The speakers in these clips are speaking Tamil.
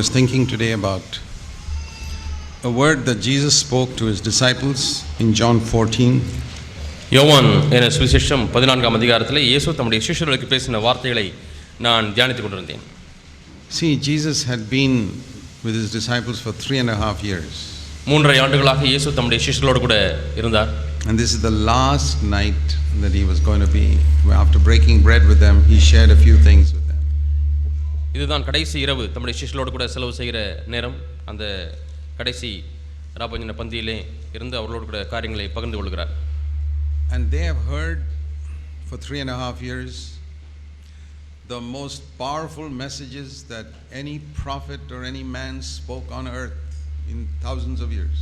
was thinking today about a word that Jesus spoke to his disciples in John 14. யோவான் என சுவிசேஷம் பதினான்காம் அதிகாரத்தில் இயேசு தம்முடைய சிஷ்யர்களுக்கு பேசின வார்த்தைகளை நான் தியானித்துக் கொண்டிருந்தேன் See, Jesus had been with his disciples for three and a half years. மூன்றரை ஆண்டுகளாக இயேசு தம்முடைய சிஷ்யர்களோடு கூட இருந்தார் And this is the last night that he was going to be. After breaking bread with them, he shared a few things. இதுதான் கடைசி இரவு. தம்முடைய சிஷ்யர்களோடு கூட செலவு செய்கிற நேரம். அந்த கடைசி ராபஞ்சன பந்தியிலே இருந்து அவர்களோடு கூட காரியங்களை பகிர்ந்து கொள்கிறார். They have heard for three and a half years the most powerful messages that any prophet or any man spoke on earth in thousands of years.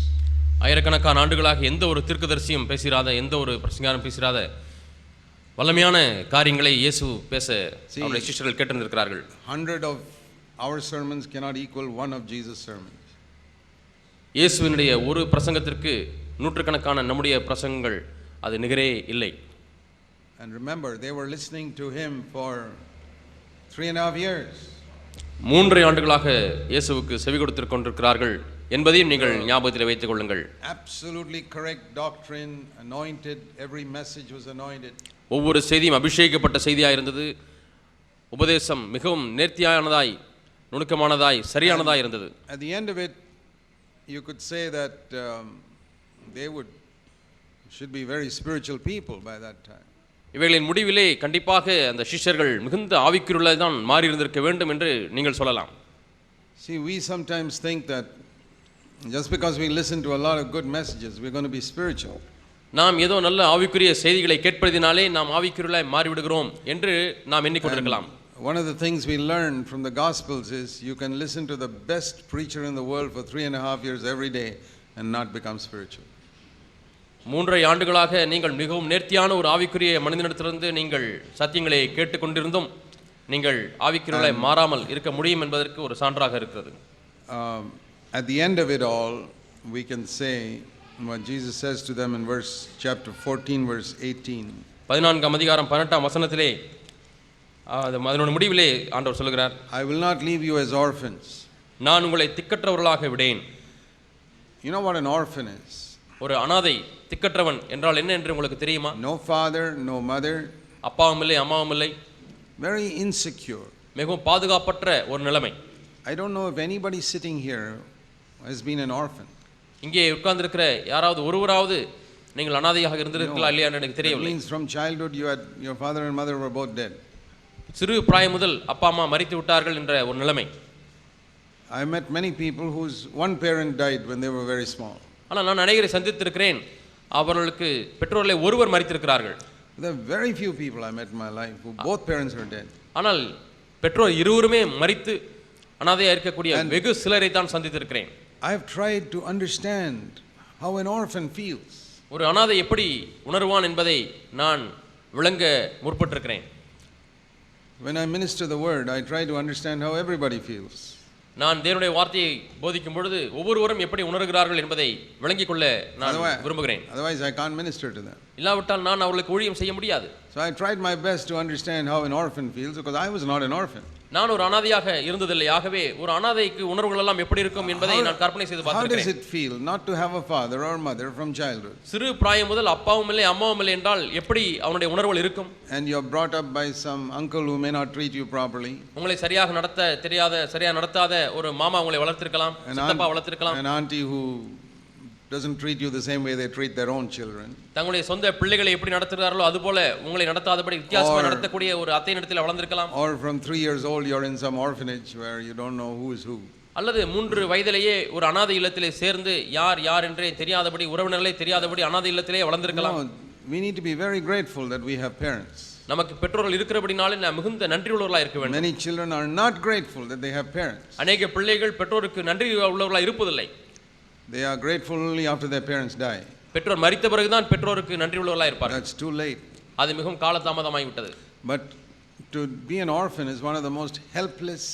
ஆயிரக்கணக்கான ஆண்டுகளாக எந்த ஒரு தீர்க்கதரிசியும் பேசிராத எந்த ஒரு பிரசங்காரம் பேசிராத வல்லமையான காரியங்களை இயேசு பேச. அவருடைய சிஷ்யர்கள் கேட்டிருந்திருக்கிறார்கள் Hundred of our sermons cannot equal one of Jesus' sermons. இயேசுவினுடைய ஒரு பிரசங்கத்திற்கு நூற்றுக்கணக்கான நம்முடைய பிரசங்கங்கள் அது நிகரே இல்லை And remember, they were listening to him for three and a half years. மூன்றரை ஆண்டுகளாக இயேசுவுக்கு செவி கொடுத்துக் கொண்டிருக்கிறார்கள் என்பதையும் நீங்கள் ஞாபகத்தில் வைத்துக் கொள்ளுங்கள் Absolutely correct doctrine, anointed, every message was anointed. ஒவ்வொரு செய்தியும் அபிஷேகிக்கப்பட்ட செய்தியாக இருந்தது உபதேசம் மிகவும் நேர்த்தியானதாய் நுணுக்கமானதாய் சரியானதாய் இருந்தது At the end of it, you could say that um, they would should be very spiritual people by that time. இவைகளின் முடிவிலே கண்டிப்பாக அந்த சிஷ்யர்கள் மிகுந்த ஆவிக்குள்ளதான் தான் மாறி இருந்திருக்க வேண்டும் என்று நீங்கள் சொல்லலாம் See, we sometimes think that just because we listen to a lot of good messages, we're going to be spiritual. நாம் ஏதோ நல்ல ஆவிக்குரிய செய்திகளை கேட்பதினாலே நாம் ஆவிக்குரியலாய் மாறிவிடுகிறோம் என்று நாம் எண்ணிக்கொண்டிருக்கலாம் One of the things we learn from the Gospels is you can listen to the best preacher in the world for three and a half years every day and not become spiritual. மூன்றரை ஆண்டுகளாக நீங்கள் மிகவும் நேர்த்தியான ஒரு ஆவிக்குரிய மனிதனிடத்திலிருந்து நீங்கள் சத்தியங்களை கேட்டுக்கொண்டிருந்தும் நீங்கள் ஆவிக்குரியலாய் மாறாமல் இருக்க முடியும் என்பதற்கு ஒரு சான்றாக இருக்கிறது Um, at the end of it all, we can say what Jesus says to them in verse chapter 14, verse 18. பதினான்காம் அதிகாரம் பதினெட்டாம் வசனத்திலே ஆ, அது அதனோட முடிவிலே ஆண்டவர் சொல்லுகிறார் I will not leave you as orphans. நான் உங்களை திக்கற்றவர்களாக விடேன் You know what an orphan is? ஒரு அனாதை திக்கற்றவன் என்றால் என்ன என்று உங்களுக்கு தெரியுமா No father, no mother, அப்பாவும் இல்லை அம்மாவும் இல்லை very insecure. மிகவும் பாதுகாப்பற்ற ஒரு நிலைமை I don't know if anybody sitting here has been an orphan. இங்கே உட்கார்ந்திருக்கிற யாராவது ஒருவராவது நீங்கள் அனாதையாக இருந்திருக்கலாம் இல்லையா என்று எனக்கு It தெரியவில்லை means from childhood you had your father and mother were both dead. சிறு பிராயம் முதல் அப்பா அம்மா மறித்து விட்டார்கள் என்ற ஒரு நிலைமை I met many people whose one parent died when they were very small. ஆனால் நான் அநேகரை சந்தித்திருக்கிறேன் அவர்களுக்கு பெற்றோர்களை ஒருவர் மறித்திருக்கிறார்கள் There are very few people I met in my life who both parents were dead. ஆனால் பெற்றோர் இருவருமே மறித்து அனாதையாக இருக்கக்கூடிய வெகு சிலரை தான் சந்தித்திருக்கிறேன் I have tried to understand how an orphan feels. ஒரு அனாதை எப்படி உணர்வான் என்பதை நான் விளங்க முற்பட்டிருக்கிறேன் When I minister the word, I try to understand how everybody feels. நான் தேவனுடைய வார்த்தையை போதிக்கும் பொழுது ஒவ்வொருவரும் எப்படி உணர்கிறார்கள் என்பதை விளங்கிக் கொள்ள நான் Otherwise, விரும்புகிறேன் otherwise I can't minister to them. இல்லாவிட்டால் நான் அவர்களுக்கு ஊழியம் செய்ய முடியாது So I tried my best to understand how an orphan feels because I was not an orphan. நான் ஒரு அனாதையாக இருந்ததில்லை. ஆகவே ஒரு அனாதைக்கு உணர்வுகள் எல்லாம் எப்படி இருக்கும் என்பதை நான் கற்பனை செய்து How does பார்த்திருக்கிறேன். it feel not to have a father or mother from childhood? சிறு பிராயம் முதல் அப்பாவும் இல்லை அம்மாவும் இல்லை என்றால் எப்படி அவனுடைய உணர்வுகள் இருக்கும்? And you're brought up by some uncle who may not treat you properly, உங்களை சரியாக நடத்த தெரியாத சரியாக நடத்தாத ஒரு மாமா உங்களை வளர்த்திருக்கலாம் சித்தப்பா வளர்த்திருக்கலாம். an auntie who doesn't treat you the same way they treat their own children. தங்களுடைய சொந்த பிள்ளைகளை எப்படி நடத்துகிறார்களோ அதுபோல உங்களை நடத்தாதபடி வித்தியாசமாக Or- நடத்தக்கூடிய ஒரு அத்தை இடத்தில் வளர்ந்திருக்கலாம் Or from three years old, you're in some orphanage where you don't know who is who. அல்லது மூன்று வயதிலேயே ஒரு அனாதை இல்லத்திலே சேர்ந்து யார் யார் என்றே தெரியாதபடி உறவினர்களே தெரியாதபடி அனாதை இல்லத்திலே வளர்ந்திருக்கலாம் No, we need to be very grateful that we have parents. நமக்கு பெற்றோர்கள் இருக்கிறபடினாலே நான் மிகுந்த நன்றி உள்ளவர்களாக இருக்க வேண்டும் Many children are not grateful that they have parents. அநேக பிள்ளைகள் பெற்றோருக்கு நன்றி உள்ளவர்களாக இருப்பதில்லை They are grateful only after their parents die. பெற்றோர் மரித்த பிறகுதான் பெற்றோருக்கு நன்றி உள்ளவர்களாக இருப்பார்கள் That's too late. அது மிகவும் காலதாமதமாகி விட்டது But to be an orphan is one of the most helpless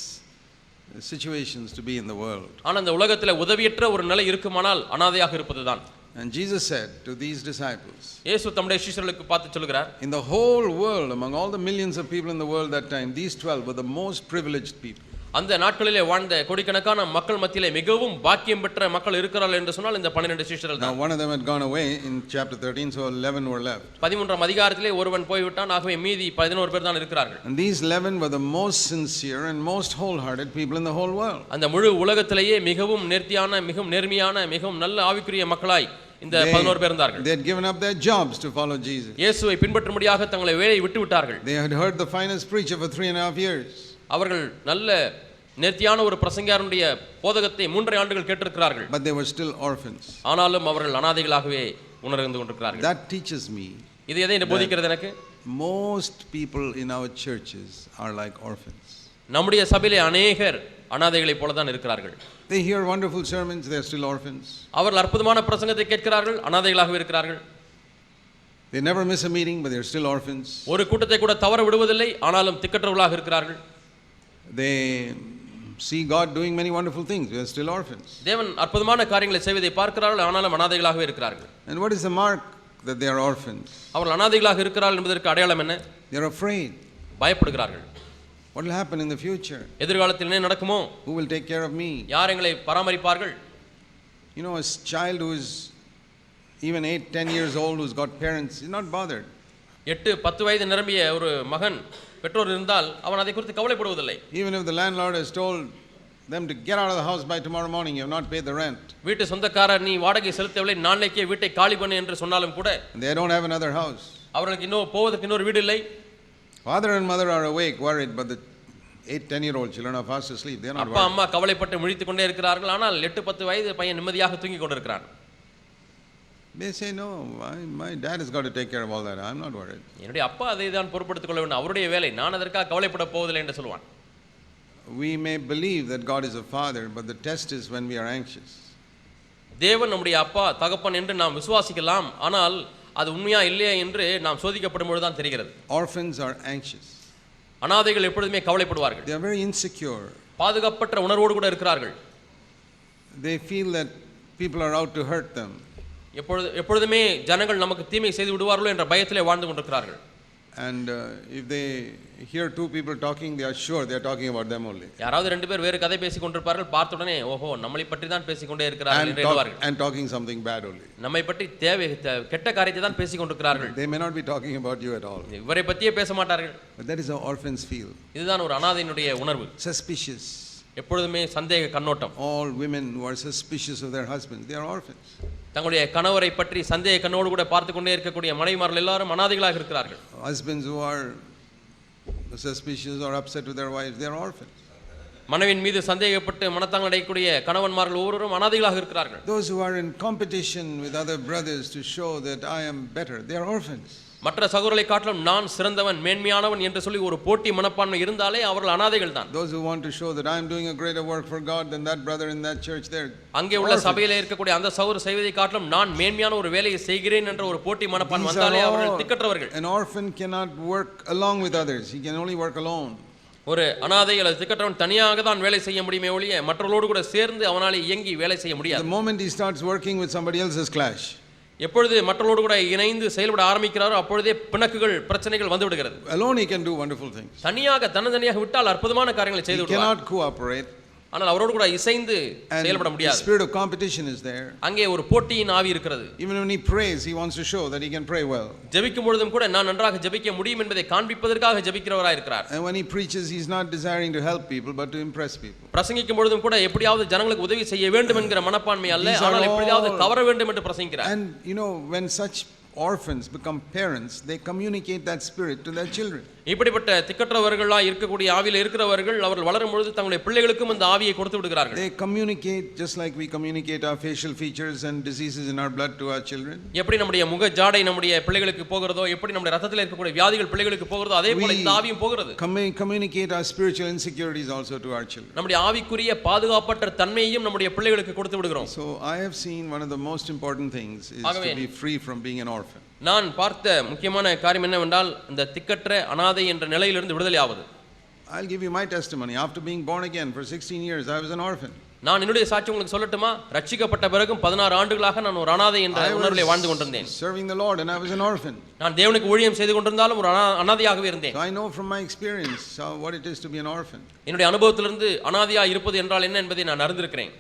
situations to be in the world. ஆனால் இந்த உலகத்தில் உதவியற்ற ஒரு நிலை இருக்குமானால் அனாதையாக இருப்பதுதான் And Jesus said to these disciples, இயேசு தம்முடைய சிஷ்யர்களுக்கு பார்த்து சொல்கிறார் In the whole world, among all the millions of people in the world that time, these 12 were the most privileged people. அந்த நாட்களிலே வாழ்ந்த கோடிக்கணக்கான மக்கள் மத்தியிலே மிகவும் பாக்கியம் பெற்ற மக்கள் இருக்கிறார்கள் என்று சொன்னால் இந்த பன்னிரண்டு சீஷர்கள் Now, தான் one of them had gone away in chapter 13, so 11 were left. பதிமூன்றாம் அதிகாரத்திலே ஒருவன் போய்விட்டான் ஆகவே மீதி பதினோரு பேர் தான் இருக்கிறார்கள் And these 11 were the most sincere and most wholehearted people in the whole world. அந்த முழு உலகத்திலேயே மிகவும் நேர்த்தியான மிகவும் நேர்மையான மிகவும் நல்ல ஆவிக்குரிய மக்களாய் இந்த They- பதினோரு பேர் இருந்தார்கள் They had given up their jobs to follow Jesus. இயேசுவை பின்பற்றும்படியாக தங்களை வேலையை விட்டு விட்டார்கள் They had heard the finest preacher for three and a half years. அவர்கள் நல்ல நேர்த்தியான ஒரு பிரசங்கியாருடைய போதகத்தை மூன்றரை ஆண்டுகள் கேட்டிருக்கிறார்கள் But they were still orphans. ஆனாலும் அவர்கள் அனாதைகளாகவே உணர்ந்து கொண்டிருக்கிறார்கள் That teaches me இது எதை என்ன போதிக்கிறது எனக்கு most people in our churches are like orphans. நம்முடைய சபையிலே அநேகர் அனாதைகளைப் போல தான் இருக்கிறார்கள் They hear wonderful sermons, they're still orphans. அவர்கள் அற்புதமான பிரசங்கத்தை கேட்கிறார்கள் அனாதைகளாகவே இருக்கிறார்கள் They never miss a meeting, but they're still orphans. ஒரு கூட்டத்தை கூட தவற விடுவதில்லை ஆனாலும் திக்கற்றவர்களாக இருக்கிறார்கள் They see God doing many wonderful things, they're still orphans. தேவன் அற்புதமான காரியங்களை செய்வதை பார்க்கிறார்கள் ஆனாலும் அனாதைகளாகவே இருக்கிறார்கள் And what is the mark that they are orphans? அவர்கள் அனாதைகளாக இருக்கிறார்கள் என்பதற்கு அடையாளம் என்ன They're afraid. பயப்படுகிறார்கள் What will happen in the future? எதிர்காலத்தில் என்ன நடக்குமோ Who will take care of me? யார் எங்களை பராமரிப்பார்கள் You know, a child who is even 8, 10 years old, who's got parents, is not bothered. எட்டு பத்து வயது நிரம்பிய ஒரு மகன் பெற்றோர் இருந்தால் அவன் அதை குறித்து கவலைப்படுவதில்லை Even if the landlord has told them to get out of the house by tomorrow morning, you have not paid the rent, வீட்டு சொந்தக்காரர் நீ வாடகை செலுத்தவில்லை நாளைக்கே வீட்டை காலி பண்ணு என்று சொன்னாலும் கூட and they don't have another house. அவர்களுக்கு இன்னும் போவதற்கு இன்னொரு வீடு இல்லை Father and mother are awake, worried, but the 8, 10 year old children are fast asleep. They're not அப்பா. அம்மா கவலைப்பட்டு முழித்துக் கொண்டே இருக்கிறார்கள் ஆனால் எட்டு பத்து வயது பையன் நிம்மதியாக தூங்கி கொண்டிருக்கிறான் They say, No, my, my dad has got to take care of all that. I'm not worried. என்னுடைய அப்பா அதை தான் பொறுப்படுத்திக் கொள்ள வேண்டும் அவருடைய வேலை நான் அதற்காக கவலைப்பட போவதில்லை என்று சொல்லுவான் We may believe that God is a father, but the test is when we are anxious. தேவன் நம்முடைய அப்பா தகப்பன் என்று நாம் விசுவாசிக்கலாம் ஆனால் அது உண்மையா இல்லையா என்று நாம் சோதிக்கப்படும் பொழுது தான் தெரிகிறது Orphans are anxious, அனாதைகள் எப்பொழுதுமே கவலைப்படுவார்கள் they are very insecure. பாதுகாப்பற்ற உணர்வோடு கூட இருக்கிறார்கள் They feel that people are out to hurt them. எப்பொழுது எப்பொழுதுமே ஜனங்கள் நமக்கு தீமை செய்து விடுவார்களோ என்ற பயத்திலே வாழ்ந்து கொண்டிருக்கிறார்கள் And uh, if they hear two people talking, they are sure they are talking about them only. யாராவது ரெண்டு பேர் வேறு கதை பேசிக் கொண்டிருப்பார்கள் பார்த்த உடனே ஓஹோ நம்மளை பற்றி தான் பேசிக் கொண்டே இருக்கிறார்கள் என்று எண்ணுவார்கள் and talking something bad only. நம்மை பற்றி தேவை தே- கெட்ட காரியத்தை தான் பேசிக் கொண்டிருக்கிறார்கள் They may not be talking about you at all. இவரை பற்றியே பேச மாட்டார்கள் But that is how orphans feel இதுதான் ஒரு அனாதையினுடைய உணர்வு suspicious. எப்பொழுதுமே சந்தேக கண்ணோட்டம் All women who are suspicious of their husbands, they are orphans. தங்களுடைய கணவரை பற்றி சந்தேக கண்ணோடு கூட பார்த்து கொண்டே இருக்கக்கூடிய மனைவிமார்கள் எல்லாரும் அனாதைகளாக இருக்கிறார்கள் Husbands who are suspicious or upset with their wives, they are orphans. மனைவின் மீது சந்தேகப்பட்டு மனத்தாங்கள் அடையக்கூடிய கணவன்மார்கள் ஒவ்வொருவரும் அனாதைகளாக இருக்கிறார்கள் Those who are in competition with other brothers to show that I am better, they are orphans. மற்ற சகோதரரை காட்டிலும் நான் சிறந்தவன் மேன்மையானவன் என்று சொல்லி ஒரு போட்டி மனப்பான்மை இருந்தாலே அவர்கள் அனாதைகள் தான் Those who want to show that I am doing a greater work for God than that brother in that church, they're அங்கே உள்ள. சபையிலே இருக்கக்கூடிய அந்த சகோதரர் செய்வதை காட்டிலும் நான் மேன்மையான ஒரு வேலையை செய்கிறேன் என்ற ஒரு போட்டி மனப்பான்மை வந்தாலே அவர்கள் திக்கற்றவர்கள். An orphan cannot work along with others, he can only work alone. ஒரு அனாதை அல்லது திக்கற்றவன் தனியாக தான் வேலை செய்ய முடியுமே ஒழிய மற்றவர்களோடு கூட சேர்ந்து அவனாலே இயங்கி வேலை செய்ய The முடியாது moment he starts working with somebody else's clash, எப்பொழுது மற்றவர்களோடு கூட இணைந்து செயல்பட ஆரம்பிக்கிறாரோ அப்பொழுதே பிணக்குகள் பிரச்சனைகள் வந்து விடுகிறது alone he can do wonderful things. தனியாக தன்னந்தனியாக விட்டால் அற்புதமான காரியங்களை செய்து விடுவார் cannot cooperate, ஆனால் அவரோடு கூட இசைந்து and செயல்பட the முடியாது spirit of competition is there. அங்கே ஒரு போட்டியின் ஆவி இருக்கிறது Even when he prays, he wants to show that he can pray well. ஜெபிக்கும் பொழுதும் கூட நான் நன்றாக ஜெபிக்க முடியும் என்பதை காண்பிப்பதற்காக ஜெபிக்கிறவராய் இருக்கிறார் And when he preaches, he's not desiring to help people, but to impress people. பிரசங்கிக்கும் பொழுதும் கூட எப்படியாவது ஜனங்களுக்கு உதவி செய்ய வேண்டும் என்கிற மனப்பான்மை அல்ல These are ஆனால் எப்படியாவது all- கவர வேண்டும் என்று பிரசங்கிக்கிறார் And you know, when such orphans become parents, they communicate that spirit to their children. இப்படிப்பட்ட திக்கற்றவர்களாக இருக்கக்கூடிய ஆவியில் இருக்கிறவர்கள் அவர்கள் வளரும் பொழுது தங்களுடைய பிள்ளைகளுக்கும் இந்த ஆவியை கொடுத்து விடுகிறார்கள் They communicate just like we communicate our facial features and diseases in our blood to our children. எப்படி நம்முடைய முக ஜாடை நம்முடைய பிள்ளைகளுக்கு போகிறதோ எப்படி நம்முடைய ரத்தத்தில் இருக்கக்கூடிய வியாதிகள் பிள்ளைகளுக்கு போகிறதோ அதே போல We- இந்த ஆவியும் போகிறது Commu- communicate our spiritual insecurities also to our children. நம்முடைய ஆவிக்குரிய பாதுகாப்பற்ற தன்மையையும் நம்முடைய பிள்ளைகளுக்கு கொடுத்து விடுகிறோம் So I have seen one of the most important things is to ஆகவே- be free from being an orphan. நான் பார்த்த முக்கியமான காரியம் என்னவென்றால் இந்த திக்கற்ற அனாதை என்ற நிலையிலிருந்து விடுதலை ஆவது I'll give you my testimony. After being born again for 16 years, I was an orphan. நான் என்னுடைய சாட்சி உங்களுக்கு சொல்லட்டுமா ரட்சிக்கப்பட்ட பிறகும் பதினாறு ஆண்டுகளாக நான் ஒரு அனாதை என்ற உணர்விலே வாழ்ந்து கொண்டிருந்தேன் serving the Lord and I was an orphan. நான் தேவனுக்கு ஊழியம் செய்து கொண்டிருந்தாலும் ஒரு அனா- அனாதையாகவே இருந்தேன் I know from my experience how, what it is to be an orphan. என்னுடைய அனுபவத்திலிருந்து அனாதையா இருப்பது என்றால் என்ன என்பதை நான் அறிந்திருக்கிறேன்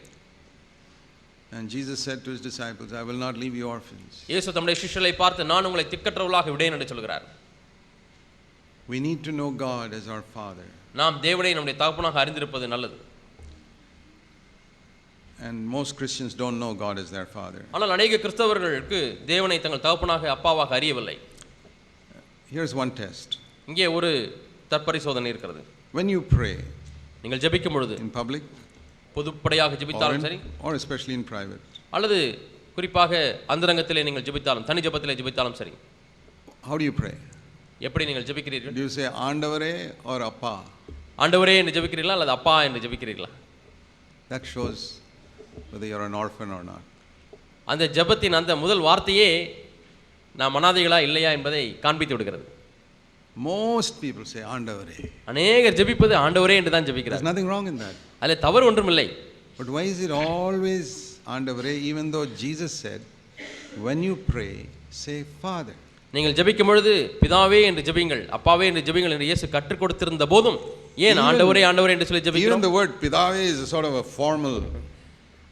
And Jesus said to his disciples, I will not leave you orphans. இயேசு தம்முடைய சிஷ்யர்களை பார்த்து நான் உங்களை திக்கற்றவர்களாக விடேன் என்று சொல்கிறார் We need to know God as our Father. நாம் தேவனை நம்முடைய தகப்பனாக அறிந்திருப்பது நல்லது And most Christians don't know God as their Father. ஆனால் அநேக கிறிஸ்தவர்களுக்கு தேவனை தங்கள் தகப்பனாக அப்பாவாக அறியவில்லை Here's one test. இங்கே ஒரு தற்பரிசோதனை இருக்கிறது When you pray நீங்கள் ஜெபிக்கும் பொழுது in public பொதுப்படையாக ஜெபித்தாலும் சரி or especially in private, அல்லது குறிப்பாக அந்தரங்கத்திலே நீங்கள் ஜெபித்தாலும் தனி ஜெபத்திலே ஜெபித்தாலும் சரி how do you pray? எப்படி நீங்கள் ஜெபிக்கிறீர்கள் you say Andavare or Appa? ஆண்டவரே என்று ஜெபிக்கிறீர்களா அல்லது அப்பா என்று ஜெபிக்கிறீர்களா That shows whether you're an orphan or not. அந்த ஜெபத்தின் அந்த முதல் வார்த்தையே நாம் அனாதைகளா இல்லையா என்பதை காண்பித்து விடுகிறது Most people say Andavare. அநேகர் ஜெபிப்பது ஆண்டவரே என்று தான் ஜெபிக்கிறார் nothing wrong in that. அதில் தவறு ஒன்றுமில்லை But why is it always Andavare even though Jesus said, when you pray, say Father? நீங்கள் ஜெபிக்கும் பொழுது பிதாவே என்று ஜெபிங்கள் அப்பாவே என்று ஜெபிங்கள் என்று இயேசு கற்றுக் கொடுத்திருந்த போதும் ஏன் Even- ஆண்டவரே ஆண்டவரே என்று சொல்லி Even ஜெபிக்கிறோம் the word Pidave is a sort of a formal.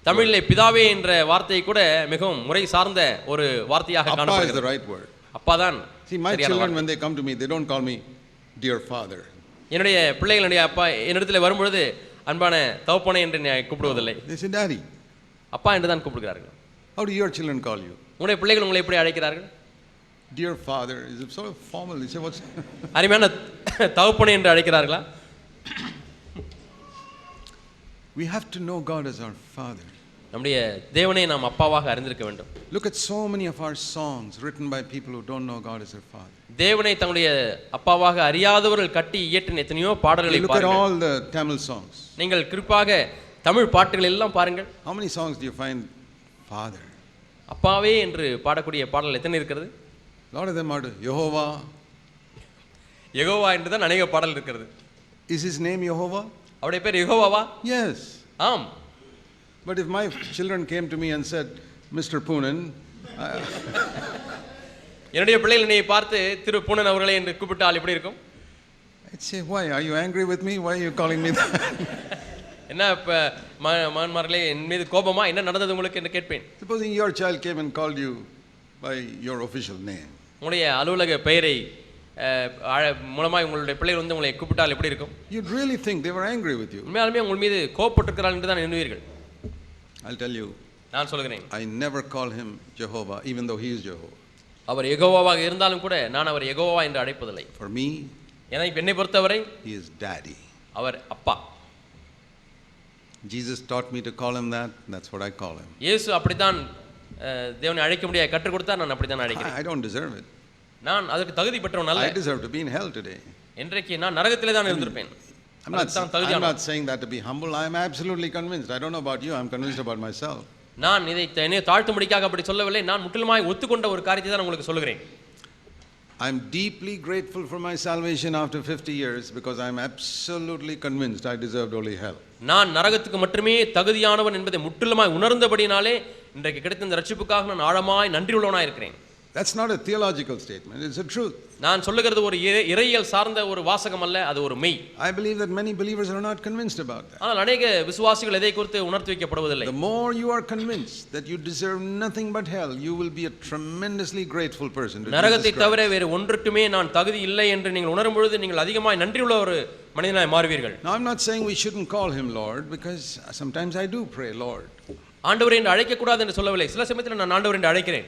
தமிழிலே பிதாவே என்ற வார்த்தை கூட மிகவும் முறை சார்ந்த ஒரு வார்த்தையாக the காணப்படுகிறது. அப்பா தான் See, my சரியான children, வார்த்தை. when they come to me, they don't call me dear father. என்னுடைய பிள்ளைகள் என்னுடைய அப்பா என்னிடத்தில் வரும்பொழுது அன்பான தகப்பனே என்று என்னை கூப்பிடுவதில்லை They say, Daddy. அப்பா என்று தான் கூப்பிடுகிறார்கள் How do your children call you? உங்களுடைய பிள்ளைகள் உங்களை எப்படி அழைக்கிறார்கள் Dear father. Is it sort of formal? You say, what's. அருமையான தகப்பனே என்று அழைக்கிறார்களா we have to know God as our father. நம்முடைய தேவனை நாம் அப்பாவாக அறிந்திருக்க வேண்டும் Look at so many of our songs written by people who don't know God as their father. தேவனை தங்களுடைய அப்பாவாக அறியாதவர்கள் கட்டி இயற்றின எத்தனையோ பாடல்களை Look at all the Tamil songs. நீங்கள் குறிப்பாக தமிழ் பாட்டுகள் எல்லாம் பாருங்கள் How many songs do you find father? அப்பாவே என்று பாடக்கூடிய பாடல் எத்தனை இருக்கிறது lot of them are Jehovah. Jehovah என்று தான் அநேக பாடல் இருக்கிறது Is his name Jehovah? அவருடைய பேர் யெகோவாவா Yes. ஆம் But if my children came to me and said, Mr. Poonen, என்னுடைய பிள்ளைகள் என்னை பார்த்து திரு பூனன் அவர்களே என்று கூப்பிட்டால் எப்படி இருக்கும் I'd say, Why? Are you angry with me? Why are you calling me that? என்ன இப்போ மகன்மார்களே என் மீது கோபமா என்ன நடந்தது உங்களுக்கு என்று கேட்பேன் Supposing your child came and called you by your official name. உங்களுடைய அலுவலக பெயரை அஹ், அழ- மூலமாய் உங்களுடைய பிள்ளைகள் வந்து உங்களை கூப்பிட்டால் எப்படி இருக்கும் You'd really think they were angry with you. உண்மையாலுமே உங்கள் மீது கோபப்பட்டிருக்கிறாள் என்று தான் எண்ணுவீர்கள் I'll tell you, நான் சொல்கிறேன் I never call him Jehovah, even though he is Jehovah. அவர் எகோவாவாக இருந்தாலும் கூட நான் அவர் எகோவா என்று அழைப்பதில்லை For me, ஏன்னா இப்ப என்னை பொறுத்தவரை he is daddy. அவர் அப்பா Jesus taught me to call him that, that's what I call him. இயேசு அப்படித்தான் அஹ், தேவனை அழைக்க முடியாது கற்றுக் கொடுத்தா நான் அப்படித்தான் அழைக்கிறேன் I, I don't deserve it. நான் அதற்கு தகுதி பெற்றவன் அல்ல I deserve to be in hell today. இன்றைக்கு நான் நரகத்திலே தான் இருந்திருப்பேன் I'm not, அதுக்கு தான் I'm தகுதியானவன். not saying that to be humble. I'm absolutely convinced. I don't know about you, I'm convinced about myself. நான் இதை த- என்னை தாழ்த்தும்படிக்காக அப்படி சொல்லவில்லை நான் முற்றிலுமாய் ஒத்துக்கொண்ட ஒரு காரியத்தை தான் உங்களுக்கு சொல்லுகிறேன் I'm deeply grateful for my salvation after 50 years because I'm absolutely convinced I deserved only hell. நான் நரகத்துக்கு மட்டுமே தகுதியானவன் என்பதை முற்றிலுமாய் உணர்ந்தபடினாலே இன்றைக்கு கிடைத்த இந்த ரட்சிப்புக்காக நான் ஆழமாய் நன்றியுள்ளவனாய் இருக்கிறேன் That's not a theological statement, it's a truth. நான் சொல்லுகிறது ஒரு இறை- இறையியல் சார்ந்த ஒரு வாசகம் அல்ல அது ஒரு மெய் I believe that many believers are not convinced about that. ஆனால் அநேக விசுவாசிகள் எதை குறித்து உணர்த்தி வைக்கப்படுவதில்லை The more you are convinced that you deserve nothing but hell, you will be a tremendously grateful person to நரகத்தை Jesus Christ. தவிர வேறு ஒன்றுக்குமே நான் தகுதி இல்லை என்று நீங்கள் உணரும் பொழுது நீங்கள் அதிகமாய் நன்றியுள்ள ஒரு மனிதனாய் மாறுவீர்கள் Now, I'm not saying we shouldn't call him Lord because sometimes I do pray, Lord. ஆண்டவர் என்று அழைக்கக்கூடாது என்று சொல்லவில்லை சில சமயத்தில் நான் ஆண்டவர் என்று அழைக்கிறேன்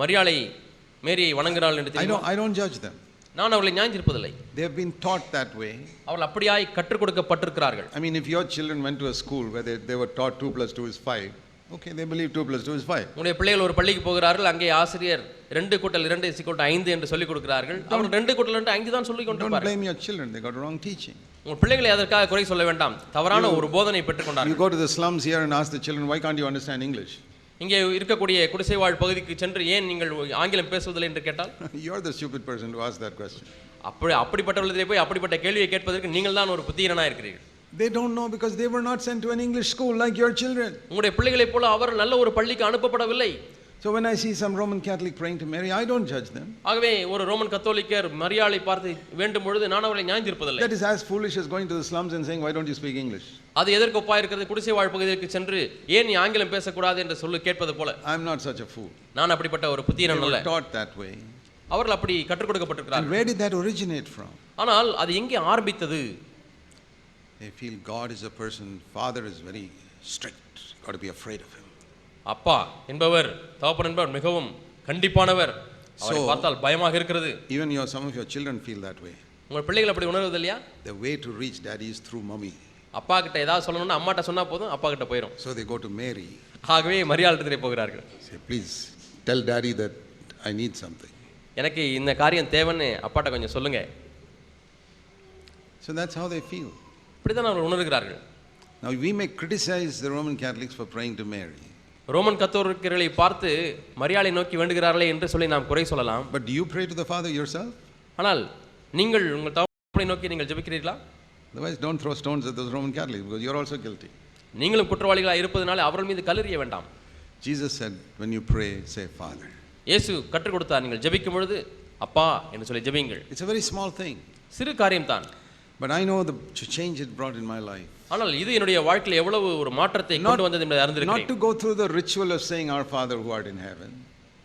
மரியாளை மேரியை வணங்குகிறாள் என்று தெரியுமா don't, I don't judge them. நான் அவர்களை நியாயந்திருப்பதில்லை They have been taught that way. அவர்கள் அப்படியாய் கற்றுக் கொடுக்கப்பட்டிருக்கிறார்கள் I mean, if your children went to a school where they, they were taught 2 plus 2 is 5, okay, they believe 2 plus 2 is 5. உங்களுடைய பிள்ளைகள் ஒரு பள்ளிக்கு போகிறார்கள் அங்கே ஆசிரியர் ரெண்டு கூட்டல் இரண்டு இசிக்கோட்டு ஐந்து என்று சொல்லிக் கொடுக்கிறார்கள் அவர் ரெண்டு கூட்டல் ரெண்டு ஐந்து தான் சொல்லிக் Don't கொண்டிருப்பார் blame your children, they got wrong teaching. உங்கள் பிள்ளைகளை அதற்காக குறை சொல்ல வேண்டாம் தவறான ஒரு போதனை பெற்றுக்கொண்டார்கள் You go to the slums here and ask the children, why can't you understand English? இங்கே இருக்கக்கூடிய குடிசை வாழ் பகுதிக்கு சென்று ஏன் நீங்கள் ஆங்கிலம் பேசுவதில்லை என்று கேட்டால் You're the stupid person to ask that question. அப்படி அப்படிப்பட்டவர்களிடத்திலே போய் அப்படிப்பட்ட கேள்வியை கேட்பதற்கு நீங்கள் தான் ஒரு புத்தீரனா இருக்கிறீர்கள் They don't know because they were not sent to an English school like your children. உங்களுடைய பிள்ளைகளைப் போல அவர் நல்ல ஒரு பள்ளிக்கு அனுப்பப்படவில்லை So when I see some Roman Catholic praying to Mary, I don't judge them. ஆகவே ஒரு ரோமன் கத்தோலிக்கர் மரியாதை பார்த்து வேண்டும் பொழுது நான் அவர்களை நியாயந்திருப்பதில்லை That is as foolish as going to the slums and saying, why don't you speak English? அது எதற்கு ஒப்பா இருக்கிறது குடிசை வாழ் பகுதிக்கு சென்று ஏன் நீ ஆங்கிலம் பேசக்கூடாது என்று சொல்லி கேட்பது போல I'm not such a fool. நான் அப்படிப்பட்ட ஒரு They புத்தீரன் அல்ல were taught that way. அவர்கள் அப்படி கற்றுக் And கொடுக்கப்பட்டிருக்கிறார்கள் where did that originate from? ஆனால் அது எங்கே ஆரம்பித்தது They feel God is a person, Father is very strict, got to be afraid of him. அப்பா என்பவர் தகப்பன் என்பவர் மிகவும் கண்டிப்பானவர் அவரை So- பார்த்தால் பயமாக இருக்கிறது Even your, some of your children feel that way. உங்கள் பிள்ளைகள் அப்படி உணர்வது இல்லையா The way to reach daddy is through mommy. அப்பா கிட்ட ஏதாவது சொல்லணும்னா அம்மாட்ட சொன்னா போதும் அப்பா கிட்ட போயிடும் So they go to Mary, ஆகவே மரியாதை போகிறார்கள் say, please tell daddy that I need something. எனக்கு இந்த காரியம் தேவைன்னு அப்பாட்ட கொஞ்சம் சொல்லுங்க So that's how they feel. இப்படிதான் அவர்கள் உணர்கிறார்கள் Now we may criticize the Roman Catholics for praying to Mary, Roman கத்தோலிக்கர்களை பார்த்து மரியாதை நோக்கி வேண்டுகிறார்களே என்று சொல்லி நாம் குறை சொல்லலாம் but do you pray to the Father yourself? ஆனால் நீங்கள் உங்கள் தகப்பனை நோக்கி நீங்கள் ஜெபிக்கிறீர்களா Otherwise, don't throw stones at those Roman Catholics because you're also guilty. நீங்களும் குற்றவாளிகளாக இருப்பதனால அவர்கள் மீது கல்லெறிய வேண்டாம் Jesus said, when you pray, say Father. இயேசு கற்றுக் கொடுத்தார் நீங்கள் ஜெபிக்கும் பொழுது அப்பா என்று சொல்லி ஜெபியுங்கள் It's a very small thing, சிறு காரியம்தான் but I know the change it brought in my life. ஆனால் இது என்னுடைய வாழ்க்கையில் எவ்வளவு ஒரு மாற்றத்தை கொண்டு வந்தது என்பதை Not அறிந்திருக்கிறேன் to go through the ritual of saying, Our Father who art in heaven.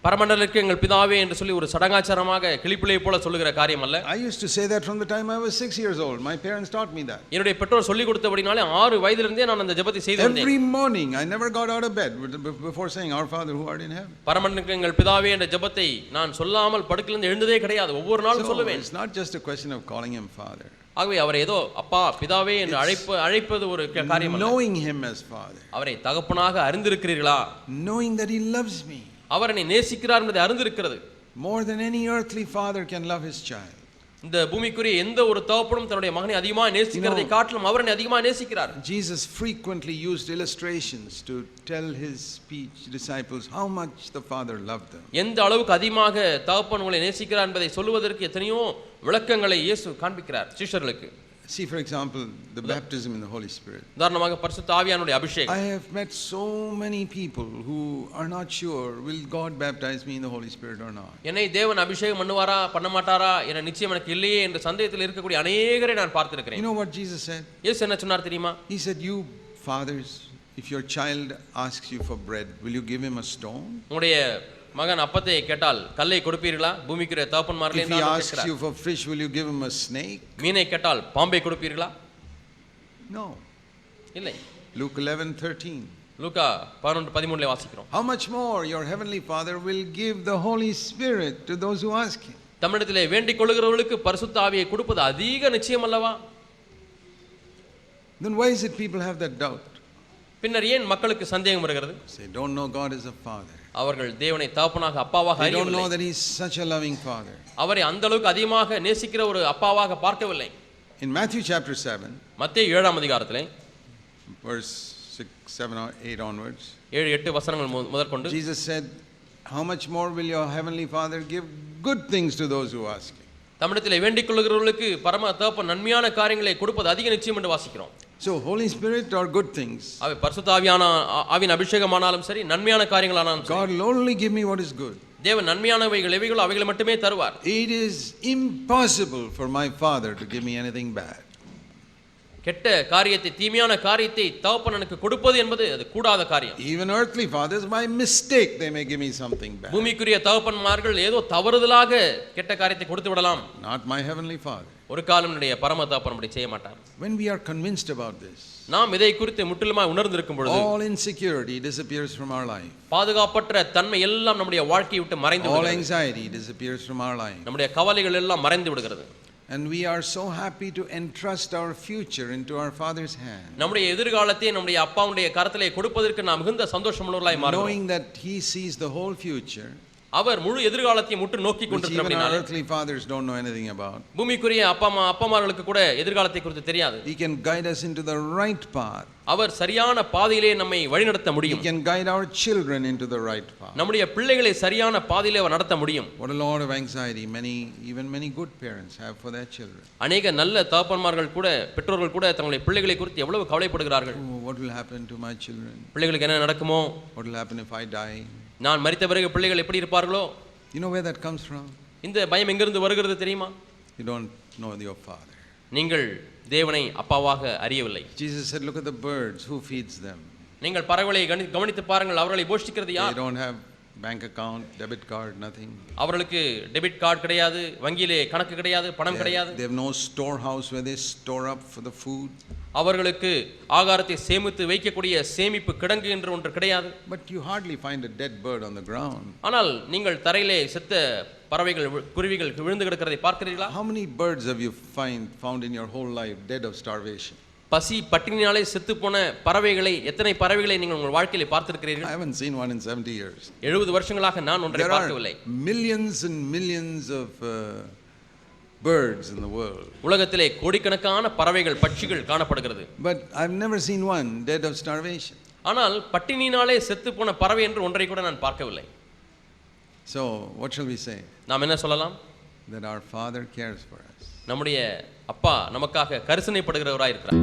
பரமண்டலுக்கு எங்கள் பிதாவே என்று சொல்லி ஒரு சடங்காச்சாரமாக கிளிப்பிள்ளை போல சொல்லுகிற காரியம் அல்ல I used to say that from the time I was six years old. My parents taught me that. என்னுடைய பெற்றோர் சொல்லிக் கொடுத்தபடினாலே ஆறு வயதிலிருந்தே நான் அந்த ஜெபத்தை செய்து வந்தேன் Every morning, I never got out of bed with- be- before saying, Our Father who art in heaven. பரமண்டலுக்கு எங்கள் பிதாவே என்ற ஜெபத்தை நான் சொல்லாமல் படுக்கிலிருந்து எழுந்ததே கிடையாது ஒவ்வொரு நாளும் So சொல்லுவேன் it's not just a question of calling him Father, ஆகவே அவரை ஏதோ அப்பா பிதாவே என்று அழைப்பு அழைப்பது ஒரு காரியம் knowing him as Father, அவரை தகப்பனாக அறிந்திருக்கிறீர்களா? Knowing that he loves me. அவர் என்னை நேசிக்கிறார் என்பதை அறிந்திருக்கிறது. More than any earthly father can love his child. இந்த பூமிக்குரிய எந்த ஒரு தகப்பனும் தன்னுடைய மகனை அதிகமாக நேசிக்கிறதை காட்டிலும் அவர் அதிகமாக நேசிக்கிறார். Jesus frequently used illustrations to tell his speech disciples how much the Father loved them. எந்த அளவுக்கு அதிகமாக தகப்பன் உங்களை நேசிக்கிறார் என்பதை சொல்லுவதற்கு எத்தனையோ விளக்கங்களை இயேசு காண்பிக்கிறார் சீஷர்களுக்கு See, for example, the baptism in the Holy Spirit. உதாரணமாக பரிசுத்த ஆவியானுடைய அபிஷேகம் I have met so many people who are not sure will God baptize me in the Holy Spirit or not. என்னை தேவன் அபிஷேகம் பண்ணுவாரா பண்ண மாட்டாரா என நிச்சயம் எனக்கு இல்லையே என்ற சந்தேகத்தில் இருக்கக்கூடிய அநேகரை நான் You பார்த்திருக்கிறேன் know what Jesus said? இயேசு என்ன சொன்னார் தெரியுமா He said, You fathers, if your child asks you for bread, will you give him a stone? உங்களுடைய மகன் அப்பத்தை கேட்டால் கல்லை கொடுப்பீர்களா பூமிக்குரிய தகப்பன்மார்களே If he என்று asks கேட்கிறார். you for fish, will you give him a snake? மீனை கேட்டால் பாம்பை கொடுப்பீர்களா No. இல்லை Luke 11 13. லூக்கா பதினொன்று பதிமூணுல வாசிக்கிறோம் How much more your heavenly Father will give the Holy Spirit to those who ask him? தமிழத்திலே வேண்டிக் கொள்கிறவர்களுக்கு பரிசுத்த ஆவியை கொடுப்பது அதிக நிச்சயம் அல்லவா Then why is it people have that doubt? பின்னர் ஏன் மக்களுக்கு சந்தேகம் வருகிறது Say, don't know God is a Father. அவர்கள் தேவனை தகப்பனாக அப்பாவாக They don't அறியவில்லை know that He's such a loving Father. அவரை அந்த அளவுக்கு அதிகமாக நேசிக்கிற ஒரு அப்பாவாக பார்க்கவில்லை In Matthew chapter 7, மத்திய ஏழாம் அதிகாரத்திலே verse 6, 7, or 8 onwards, ஏழு எட்டு வசனங்கள் முதற்கொண்டு Jesus said, How much more will your heavenly Father give good things to those who ask Him? தமிழத்திலே வேண்டிக் கொள்கிறவர்களுக்கு பரம தகப்பன் நன்மையான காரியங்களை கொடுப்பது அதிக நிச்சயம் என்று வாசிக்கிறோம் So, Holy Spirit or good things, அவை பரிசுத்த ஆவியான ஆ- ஆவின் அபிஷேகமானாலும் சரி நன்மையான காரியங்களானாலும் சரி God will only give me what is good. தேவன் நன்மையானவைகள் எவைகளோ அவைகளை மட்டுமே தருவார் It is impossible for my Father to give me anything bad. கெட்ட காரியத்தை தீமையான காரியத்தை தகப்பனனுக்கு கொடுப்பது என்பது அது கூடாத காரியம் Even earthly fathers, by mistake, they may give me something bad. பூமிக்குரிய தகப்பன்மார்கள் ஏதோ தவறுதலாக கெட்ட காரியத்தை கொடுத்து விடலாம் Not my heavenly Father. ஒரு காலம் பரம தகப்பன் அப்படி செய்ய மாட்டார் When we are convinced about this, நாம் இதை குறித்து முற்றிலுமாய் உணர்ந்திருக்கும் பொழுது all insecurity disappears from our life. பாதுகாப்பற்ற தன்மை எல்லாம் நம்முடைய வாழ்க்கையை விட்டு மறைந்து All anxiety disappears from our life. நம்முடைய கவலைகள் எல்லாம் மறைந்து விடுகிறது And we are so happy to entrust our future into our Father's hand, நம்முடைய எதிர்காலத்தை நம்முடைய அப்பாவுடைய கரத்திலே கொடுப்பதற்கு நாம் மிகுந்த சந்தோஷமுள்ளவர்களாய் மாறுகிறோம் knowing that He sees the whole future, அவர் முழு எதிர்காலத்தை முற்று நோக்கி which even our கொண்டிருக்கிறபடினாலே earthly fathers don't know anything about. பூமிக்குரிய அப்பா அம்மா அப்பமார்களுக்கு கூட எதிர்காலத்தை குறித்து தெரியாது He can guide us into the right path. அவர் சரியான பாதையிலே நம்மை வழிநடத்த He முடியும் can guide our children into the right path. நம்முடைய பிள்ளைகளை சரியான பாதையிலே அவர் நடத்த முடியும் What a lot of anxiety many, even many good parents have for their children. அநேக நல்ல தகப்பன்மார்கள் கூட பெற்றோர்கள் கூட தங்களுடைய பிள்ளைகளை குறித்து எவ்வளவு கவலைப்படுகிறார்கள் Oh, what will happen to my children? பிள்ளைகளுக்கு என்ன நடக்குமோ What will happen if I die? நான் மரித்த பிறகு பிள்ளைகள் எப்படி இருப்பார்களோ know where that comes from? இந்த பயம் எங்கிருந்து வருகிறது தெரியுமா You don't know your Father. நீங்கள் தேவனை அப்பாவாக அறியவில்லை Jesus said, Look at the birds. Who feeds them? நீங்கள் பறவைகளை கவனி- கவனித்து பாருங்கள் அவர்களை போஷிக்கிறது They யார் don't have bank account, debit card, nothing. அவர்களுக்கு டெபிட் கார்டு கிடையாது வங்கியிலே கணக்கு கிடையாது பணம் கிடையாது they have no storehouse where they store up for the food. அவர்களுக்கு ஆகாரத்தை சேமித்து வைக்கக்கூடிய சேமிப்பு கிடங்கு என்று ஒன்று கிடையாது But you hardly find a dead bird on the ground. ஆனால் நீங்கள் தரையிலே செத்த பறவைகள் குருவிகள் விழுந்து கிடக்கிறதை பார்க்கிறீர்களா How many birds have you find, found in your whole life dead of starvation? பசி பட்டினினாலே செத்து போன பறவைகளை எத்தனை பறவைகளை நீங்கள் உங்கள் வாழ்க்கையிலே பார்த்திருக்கிறீர்கள் I haven't seen one in 70 years. எழுபது வருஷங்களாக நான் ஒன்றை பார்க்கவில்லை millions and millions of uh, birds in the world. உலகத்திலே கோடிக்கணக்கான பறவைகள் பட்சிகள் காணப்படுகிறது But I've never seen one dead of starvation. ஆனால் பட்டினினாலே செத்து போன பறவை என்று ஒன்றை கூட நான் பார்க்கவில்லை So, what shall we say? நாம் என்ன சொல்லலாம் That our Father cares for us. நம்முடைய அப்பா நமக்காக கரிசனைப்படுகிறவராய் இருக்கிறார்